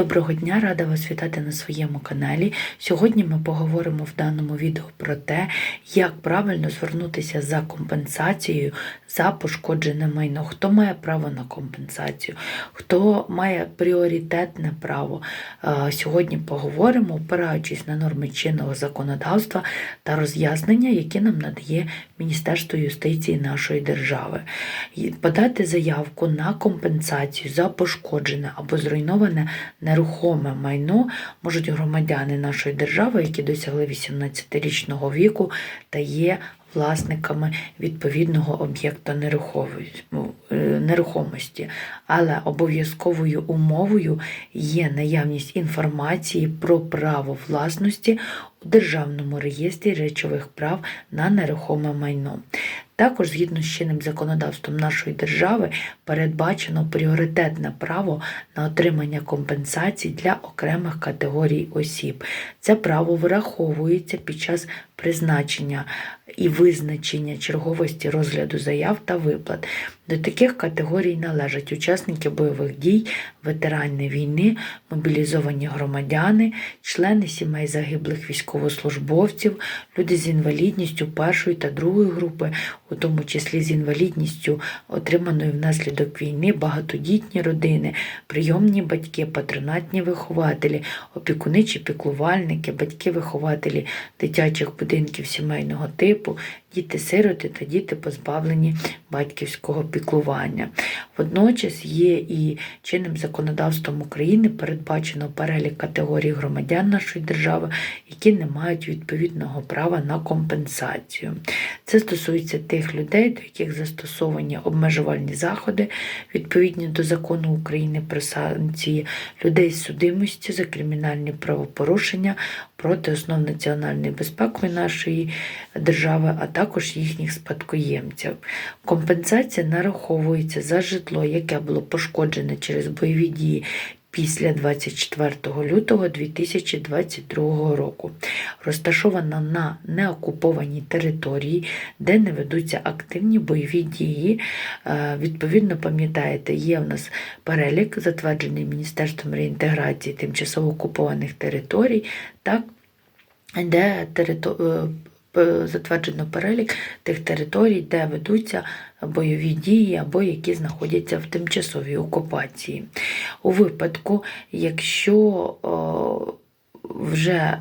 Доброго дня, рада вас вітати на своєму каналі. Сьогодні ми поговоримо в даному відео про те, як правильно звернутися за компенсацією за пошкоджене майно. Хто має право на компенсацію, хто має пріоритетне право. Сьогодні поговоримо, опираючись на норми чинного законодавства та роз'яснення, які нам надає Міністерство юстиції нашої держави. Подати заявку на компенсацію за пошкоджене або зруйноване нерухоме майно можуть громадяни нашої держави, які досягли 18-річного віку та є власниками відповідного об'єкта нерухомості. е, нерухомості. Але обов'язковою умовою є наявність інформації про право власності у Державному реєстрі речових прав на нерухоме майно. Також, згідно з чинним законодавством нашої держави, передбачено пріоритетне право на отримання компенсацій для окремих категорій осіб. Це право враховується під час призначення і визначення черговості розгляду заяв та виплат. До таких категорій належать учасники бойових дій, ветерани війни, мобілізовані громадяни, члени сімей загиблих військовослужбовців, люди з інвалідністю першої та другої групи, у тому числі з інвалідністю, отриманою внаслідок війни, багатодітні родини, прийомні батьки, патронатні вихователі, опікуни чи піклувальники, батьки-вихователі дитячих будинків сімейного типу, діти-сироти та діти, позбавлені батьківського піклування. Водночас є і чинним законодавством України передбачено перелік категорій громадян нашої держави, які не мають відповідного права на компенсацію. Це стосується тих людей, до яких застосовані обмежувальні заходи відповідні до закону України про санкції, людей з судимості за кримінальні правопорушення проти основ національної безпеки нашої держави, а також їхніх спадкоємців. Компенсація нараховується за житло, яке було пошкоджене через бойові дії. Після 24 лютого 2022 року розташована на неокупованій території, де не ведуться активні бойові дії. Е, Відповідно, пам'ятаєте, є в нас перелік, затверджений Міністерством реінтеграції тимчасово окупованих територій, так, де е, затверджено перелік тих територій, де ведуться бойові дії або які знаходяться в тимчасовій окупації. У випадку, якщо вже е,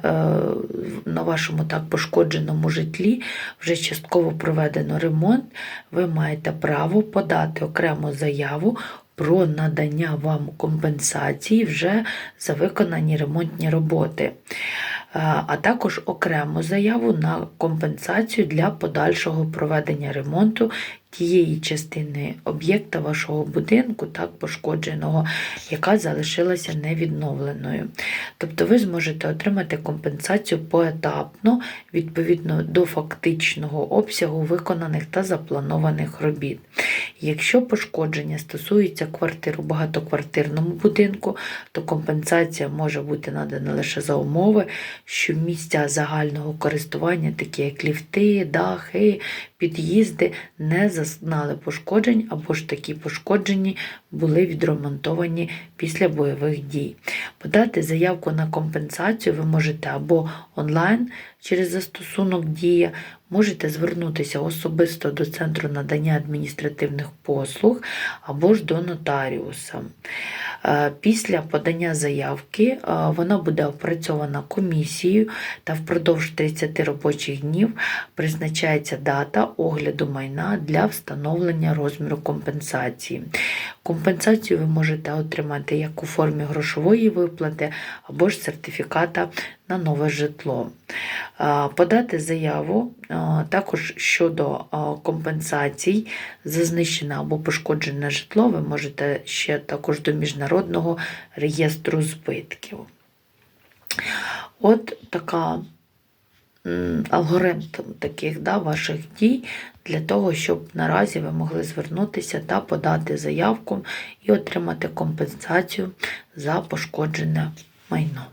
на вашому так пошкодженому житлі вже частково проведено ремонт, ви маєте право подати окрему заяву про надання вам компенсації вже за виконані ремонтні роботи, Е, а також окрему заяву на компенсацію для подальшого проведення ремонту тієї частини об'єкта вашого будинку, так пошкодженого, яка залишилася невідновленою. Тобто ви зможете отримати компенсацію поетапно відповідно до фактичного обсягу виконаних та запланованих робіт. Якщо пошкодження стосується квартир у багатоквартирному будинку, то компенсація може бути надана лише за умови, що місця загального користування, такі як ліфти, дахи, під'їзди, не зазнали пошкоджень або ж такі пошкоджені були відремонтовані після бойових дій. Подати заявку на компенсацію ви можете або онлайн через застосунок Дія, можете звернутися особисто до Центру надання адміністративних послуг або ж до нотаріуса. Е, Після подання заявки е, вона буде опрацьована комісією та впродовж 30 робочих днів призначається дата огляду майна для встановлення розміру компенсації. Компенсацію ви можете отримати як у формі грошової виплати або ж сертифіката на нове житло. Подати заяву також щодо компенсацій за знищене або пошкоджене житло, ви можете ще також до Міжнародного реєстру збитків. От така алгоритм таких да, ваших дій для того, щоб наразі ви могли звернутися та подати заявку і отримати компенсацію за пошкоджене майно.